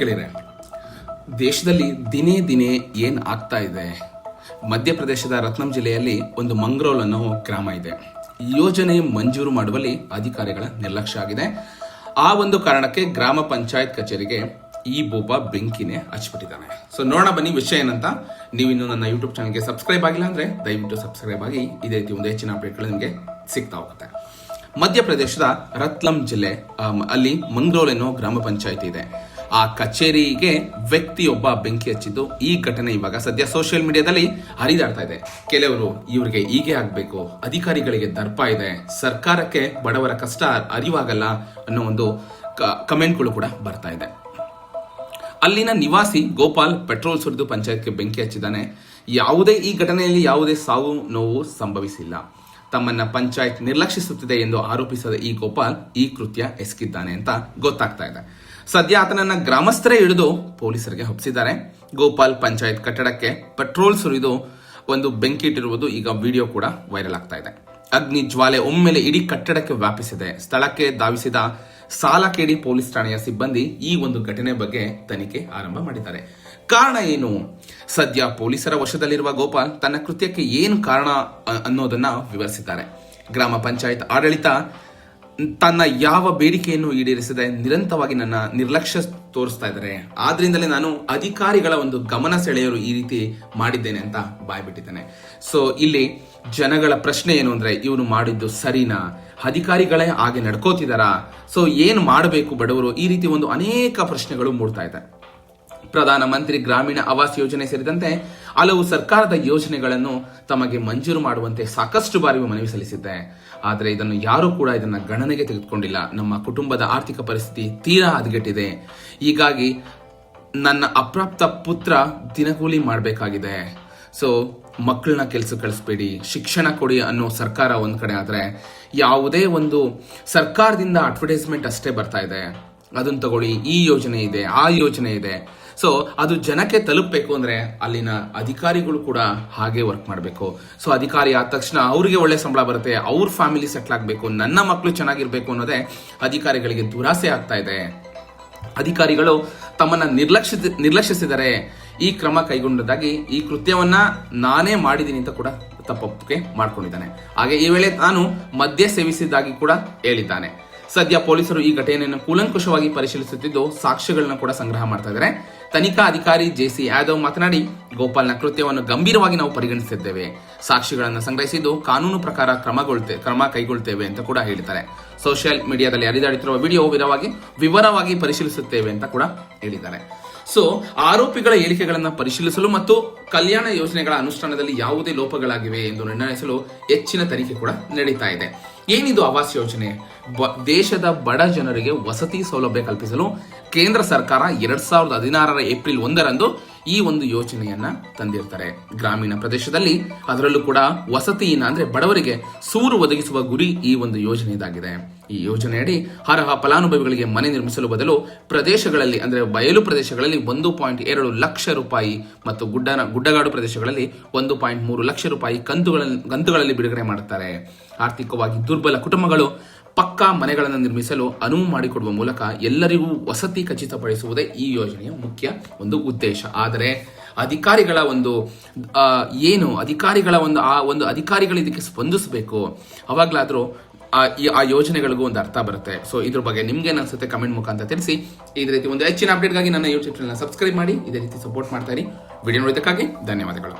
ಗೆಳೆಯರೆ ದೇಶದಲ್ಲಿ ದಿನೇ ದಿನೇ ಏನ್ ಆಗ್ತಾ ಇದೆ? ಮಧ್ಯಪ್ರದೇಶದ ರತ್ನಂ ಜಿಲ್ಲೆಯಲ್ಲಿ ಒಂದು ಮಂಗ್ರೋಲ್ ಅನ್ನೋ ಗ್ರಾಮ ಇದೆ. ಯೋಜನೆ ಮಂಜೂರು ಮಾಡುವಲ್ಲಿ ಅಧಿಕಾರಿಗಳ ನಿರ್ಲಕ್ಷ್ಯ ಆಗಿದೆ. ಆ ಒಂದು ಕಾರಣಕ್ಕೆ ಗ್ರಾಮ ಪಂಚಾಯತ್ ಕಚೇರಿಗೆ ಈ ಬೋಪ ಬೆಂಕಿನೇ ಹಚ್ಬಿಟ್ಟಿದ್ದಾನೆ ಸೊ ನೋಡೋಣ ಬನ್ನಿ ವಿಷಯ ಏನಂತ. ನೀವಿನ್ನು ನನ್ನ ಯೂಟ್ಯೂಬ್ ಚಾನಲ್ಗೆ ಸಬ್ಸ್ಕ್ರೈಬ್ ಆಗಿಲ್ಲ ಅಂದ್ರೆ ದಯವಿಟ್ಟು ಸಬ್ಸ್ಕ್ರೈಬ್ ಆಗಿ ಇದೇ ರೀತಿ ಒಂದು ಹೆಚ್ಚಿನ ಅಪ್ಡೇಟ್ಗಳು ನಿಮಗೆ ಸಿಗ್ತಾ ಹೋಗುತ್ತೆ. ಮಧ್ಯಪ್ರದೇಶದ ರತ್ಲಂ ಜಿಲ್ಲೆ ಅಲ್ಲಿ ಮಂಗ್ರೋಲ್ ಎನ್ನುವ ಗ್ರಾಮ ಪಂಚಾಯತ್ ಇದೆ. ಆ ಕಚೇರಿಗೆ ವ್ಯಕ್ತಿಯೊಬ್ಬ ಬೆಂಕಿ ಹಚ್ಚಿದ್ದು ಈ ಘಟನೆ ಇವಾಗ ಸದ್ಯ ಸೋಷಿಯಲ್ ಮೀಡಿಯಾದಲ್ಲಿ ಹರಿದಾಡ್ತಾ ಇದೆ. ಕೆಲವರು ಇವರಿಗೆ ಹೀಗೆ ಆಗ್ಬೇಕು, ಅಧಿಕಾರಿಗಳಿಗೆ ದರ್ಪ ಇದೆ, ಸರ್ಕಾರಕ್ಕೆ ಬಡವರ ಕಷ್ಟ ಅರಿವಾಗಲ್ಲ ಅನ್ನೋ ಒಂದು ಕಮೆಂಟ್ಗಳು ಕೂಡ ಬರ್ತಾ ಇದೆ. ಅಲ್ಲಿನ ನಿವಾಸಿ ಗೋಪಾಲ್ ಪೆಟ್ರೋಲ್ ಸುರಿದು ಪಂಚಾಯತ್ಗೆ ಬೆಂಕಿ ಹಚ್ಚಿದ್ದಾನೆ. ಯಾವುದೇ ಈ ಘಟನೆಯಲ್ಲಿ ಯಾವುದೇ ಸಾವು ನೋವು ಸಂಭವಿಸಿಲ್ಲ. ತಮ್ಮನ್ನ ಪಂಚಾಯತ್ ನಿರ್ಲಕ್ಷಿಸುತ್ತಿದೆ ಎಂದು ಆರೋಪಿಸಿದ ಈ ಗೋಪಾಲ್ ಈ ಕೃತ್ಯ ಎಸಗಿದ್ದಾನೆ ಅಂತ ಗೊತ್ತಾಗ್ತಾ ಇದೆ. ಸದ್ಯ ಆತನನ್ನ ಗ್ರಾಮಸ್ಥರೇ ಹಿಡಿದು ಪೊಲೀಸರಿಗೆ ಹಬ್ಬಿಸಿದ್ದಾರೆ ಗೋಪಾಲ್ ಪಂಚಾಯತ್ ಕಟ್ಟಡಕ್ಕೆ ಪೆಟ್ರೋಲ್ ಸುರಿದು ಒಂದು ಬೆಂಕಿ ಇಟ್ಟಿರುವುದು ಈಗ ವಿಡಿಯೋ ಕೂಡ ವೈರಲ್ ಆಗ್ತಾ ಇದೆ. ಅಗ್ನಿ ಜ್ವಾಲೆ ಒಮ್ಮೆಲೆ ಇಡೀ ಕಟ್ಟಡಕ್ಕೆ ವ್ಯಾಪಿಸಿದೆ. ಸ್ಥಳಕ್ಕೆ ಧಾವಿಸಿದ ಸಾಲಕೇಡಿ ಪೊಲೀಸ್ ಠಾಣೆಯ ಸಿಬ್ಬಂದಿ ಈ ಒಂದು ಘಟನೆ ಬಗ್ಗೆ ತನಿಖೆ ಆರಂಭ ಮಾಡಿದ್ದಾರೆ. ಕಾರಣ ಏನು? ಸದ್ಯ ಪೊಲೀಸರ ವಶದಲ್ಲಿರುವ ಗೋಪಾಲ್ ತನ್ನ ಕೃತ್ಯಕ್ಕೆ ಏನು ಕಾರಣ ಅನ್ನೋದನ್ನ ವಿವರಿಸಿದ್ದಾರೆ. ಗ್ರಾಮ ಪಂಚಾಯತ್ ಆಡಳಿತ ತನ್ನ ಯಾವ ಬೇಡಿಕೆಯನ್ನು ಈಡೇರಿಸದೆ ನಿರಂತರವಾಗಿ ನನ್ನ ನಿರ್ಲಕ್ಷ್ಯ ತೋರಿಸ್ತಾ ಇದ್ದಾರೆ. ಆದ್ರಿಂದಲೇ ನಾನು ಅಧಿಕಾರಿಗಳ ಒಂದು ಗಮನ ಸೆಳೆಯಲು ಈ ರೀತಿ ಮಾಡಿದ್ದೇನೆ ಅಂತ ಬಾಯ್ಬಿಟ್ಟಿದ್ದೇನೆ. ಸೊ ಇಲ್ಲಿ ಜನಗಳ ಪ್ರಶ್ನೆ ಏನು ಅಂದ್ರೆ ಇವನು ಮಾಡಿದ್ದು ಸರಿನಾ? ಅಧಿಕಾರಿಗಳೇ ಹಾಗೆ ನಡ್ಕೋತಿದಾರಾ ಸೊ ಏನು ಮಾಡಬೇಕು ಬಡವರು? ಈ ರೀತಿ ಒಂದು ಅನೇಕ ಪ್ರಶ್ನೆಗಳು ಮೂಡ್ತಾ ಇದೆ. ಪ್ರಧಾನಮಂತ್ರಿ ಗ್ರಾಮೀಣ ಆವಾಸ್ ಯೋಜನೆ ಸೇರಿದಂತೆ ಹಲವು ಸರ್ಕಾರದ ಯೋಜನೆಗಳನ್ನು ತಮಗೆ ಮಂಜೂರು ಮಾಡುವಂತೆ ಸಾಕಷ್ಟು ಬಾರಿ ಮನವಿ ಸಲ್ಲಿಸಿದ್ದೆ. ಆದರೆ ಇದನ್ನು ಯಾರೂ ಕೂಡ ಇದನ್ನು ಗಣನೆಗೆ ತೆಗೆದುಕೊಂಡಿಲ್ಲ. ನಮ್ಮ ಕುಟುಂಬದ ಆರ್ಥಿಕ ಪರಿಸ್ಥಿತಿ ತೀರಾ ಹದಗೆಟ್ಟಿದೆ. ಹೀಗಾಗಿ ನನ್ನ ಅಪ್ರಾಪ್ತ ಪುತ್ರ ದಿನಗೂಲಿ ಮಾಡಬೇಕಾಗಿದೆ. ಸೊ ಮಕ್ಕಳನ್ನ ಕೆಲಸ ಕಳಿಸ್ಬೇಡಿ. ಶಿಕ್ಷಣ ಕೊಡಿ ಅನ್ನೋ ಸರ್ಕಾರ ಒಂದು ಕಡೆ ಆದರೆ ಯಾವುದೇ ಒಂದು ಸರ್ಕಾರದಿಂದ ಅಡ್ವರ್ಟೈಸ್ಮೆಂಟ್ ಅಷ್ಟೇ ಬರ್ತಾ ಇದೆ. ಅದನ್ನು ತಗೊಳ್ಳಿ. ಈ ಯೋಜನೆ ಇದೆ, ಆ ಯೋಜನೆ ಇದೆ. ಸೊ ಅದು ಜನಕ್ಕೆ ತಲುಪಬೇಕು ಅಂದ್ರೆ ಅಲ್ಲಿನ ಅಧಿಕಾರಿಗಳು ಕೂಡ ಹಾಗೆ ವರ್ಕ್ ಮಾಡಬೇಕು. ಸೊ ಅಧಿಕಾರಿ ಆದ ತಕ್ಷಣ ಅವ್ರಿಗೆ ಒಳ್ಳೆ ಸಂಬಳ ಬರುತ್ತೆ, ಅವ್ರ ಫ್ಯಾಮಿಲಿ ಸೆಟ್ಲ್ ಆಗಬೇಕು, ನನ್ನ ಮಕ್ಕಳು ಚೆನ್ನಾಗಿರ್ಬೇಕು ಅನ್ನೋದೇ ಅಧಿಕಾರಿಗಳಿಗೆ ದುರಾಸೆ ಆಗ್ತಾ ಇದೆ. ಅಧಿಕಾರಿಗಳು ತಮ್ಮನ್ನ ನಿರ್ಲಕ್ಷ ನಿರ್ಲಕ್ಷಿಸಿದರೆ ಈ ಕ್ರಮ ಕೈಗೊಂಡದಾಗಿ ಈ ಕೃತ್ಯವನ್ನ ನಾನೇ ಮಾಡಿದ್ದೀನಿ ಅಂತ ಕೂಡ ತಪ್ಪೊಪ್ಪಿಗೆ ಮಾಡ್ಕೊಂಡಿದ್ದಾನೆ. ಹಾಗೆ ಈ ವೇಳೆ ನಾನು ಮದ್ಯ ಸೇವಿಸಿದ್ದಾಗಿ ಕೂಡ ಹೇಳಿದ್ದಾನೆ. ಸದ್ಯ ಪೊಲೀಸರು ಈ ಘಟನೆಯನ್ನು ಕೂಲಂಕುಷವಾಗಿ ಪರಿಶೀಲಿಸುತ್ತಿದ್ದು ಸಾಕ್ಷ್ಯಗಳನ್ನ ಕೂಡ ಸಂಗ್ರಹ ಮಾಡ್ತಾ ಇದ್ದಾರೆ. ತನಿಖಾ ಅಧಿಕಾರಿ ಜೆಸಿ ಯಾದವ್ ಮಾತನಾಡಿ, ಗೋಪಾಲ್ನ ಕೃತ್ಯವನ್ನು ಗಂಭೀರವಾಗಿ ನಾವು ಪರಿಗಣಿಸಿದ್ದೇವೆ. ಸಾಕ್ಷಿಗಳನ್ನು ಸಂಗ್ರಹಿಸಿದ್ದು ಕಾನೂನು ಪ್ರಕಾರ ಕ್ರಮಗೊಳ್ತೇ, ಕ್ರಮ ಕೈಗೊಳ್ತೇವೆ ಅಂತ ಕೂಡ ಹೇಳಿದ್ದಾರೆ. ಸೋಷಿಯಲ್ ಮೀಡಿಯಾದಲ್ಲಿ ಹರಿದಾಡುತ್ತಿರುವ ವಿಡಿಯೋ ವಿವರವಾಗಿ ವಿವರವಾಗಿ ಪರಿಶೀಲಿಸುತ್ತೇವೆ ಅಂತ ಕೂಡ ಹೇಳಿದ್ದಾರೆ. ಸೊ ಆರೋಪಿಗಳ ಹೇಳಿಕೆಗಳನ್ನು ಪರಿಶೀಲಿಸಲು ಮತ್ತು ಕಲ್ಯಾಣ ಯೋಜನೆಗಳ ಅನುಷ್ಠಾನದಲ್ಲಿ ಯಾವುದೇ ಲೋಪಗಳಾಗಿವೆ ಎಂದು ನಿರ್ಣಯಿಸಲು ಹೆಚ್ಚಿನ ತನಿಖೆ ಕೂಡ ನಡೀತಾ ಇದೆ. ಏನಿದು ಆವಾಸ್ ಯೋಜನೆ? ದೇಶದ ಬಡ ಜನರಿಗೆ ವಸತಿ ಸೌಲಭ್ಯ ಕಲ್ಪಿಸಲು ಕೇಂದ್ರ ಸರ್ಕಾರ ಎರಡ್ ಸಾವಿರದ ಹದಿನಾರರ ಏಪ್ರಿಲ್ ಒಂದರಂದು ಈ ಒಂದು ಯೋಜನೆಯನ್ನ ತಂದಿರ್ತಾರೆ. ಗ್ರಾಮೀಣ ಪ್ರದೇಶದಲ್ಲಿ ಅದರಲ್ಲೂ ಕೂಡ ವಸತಿಯನ್ನ ಅಂದ್ರೆ ಬಡವರಿಗೆ ಸೂರು ಒದಗಿಸುವ ಗುರಿ ಈ ಒಂದು ಯೋಜನೆಯದಾಗಿದೆ ಈ ಯೋಜನೆಯಡಿ ಅರ್ಹ ಫಲಾನುಭವಿಗಳಿಗೆ ಮನೆ ನಿರ್ಮಿಸಲು ಬದಲು ಪ್ರದೇಶಗಳಲ್ಲಿ ಅಂದ್ರೆ ಬಯಲು ಪ್ರದೇಶಗಳಲ್ಲಿ ಒಂದು ಪಾಯಿಂಟ್ ಎರಡು ಲಕ್ಷ ರೂಪಾಯಿ ಮತ್ತು ಗುಡ್ಡನ ಗುಡ್ಡಗಾಡು ಪ್ರದೇಶಗಳಲ್ಲಿ ಒಂದು ಪಾಯಿಂಟ್ ಮೂರು ಲಕ್ಷ ರೂಪಾಯಿ ಕಂತುಗಳಲ್ಲಿ ಕಂತುಗಳಲ್ಲಿ ಬಿಡುಗಡೆ ಮಾಡುತ್ತಾರೆ. ಆರ್ಥಿಕವಾಗಿ ದುರ್ಬಲ ಕುಟುಂಬಗಳು ಪಕ್ಕಾ ಮನೆಗಳನ್ನು ನಿರ್ಮಿಸಲು ಅನುವು ಮಾಡಿಕೊಡುವ ಮೂಲಕ ಎಲ್ಲರಿಗೂ ವಸತಿ ಖಚಿತಪಡಿಸುವುದೇ ಈ ಯೋಜನೆಯ ಮುಖ್ಯ ಒಂದು ಉದ್ದೇಶ. ಆದರೆ ಅಧಿಕಾರಿಗಳ ಒಂದು ಏನು ಅಧಿಕಾರಿಗಳ ಒಂದು, ಆ ಒಂದು ಅಧಿಕಾರಿಗಳು ಇದಕ್ಕೆ ಸ್ಪಂದಿಸಬೇಕು? ಅವಾಗಲಾದರೂ ಆ ಆ ಯೋಜನೆಗಳಿಗೂ ಒಂದು ಅರ್ಥ ಬರುತ್ತೆ. ಸೊ ಇದ್ರ ಬಗ್ಗೆ ನಿಮ್ಗೆ ಅನ್ಸುತ್ತೆ ಕಮೆಂಟ್ ಮುಖಾಂತರ ತಿಳಿಸಿ. ಇದೇ ರೀತಿ ಒಂದು ಹೆಚ್ಚಿನ ಅಪ್ಡೇಟ್ಗಾಗಿ ನನ್ನ ಯೂಟ್ಯೂಬ್ ಚಾನಲ್ ಸಬ್ಸ್ಕ್ರೈಬ್ ಮಾಡಿ, ಇದೇ ರೀತಿ ಸಪೋರ್ಟ್ ಮಾಡ್ತಾ ಇರಿ. ವಿಡಿಯೋ ನೋಡಿದ್ದಕ್ಕಾಗಿ ಧನ್ಯವಾದಗಳು.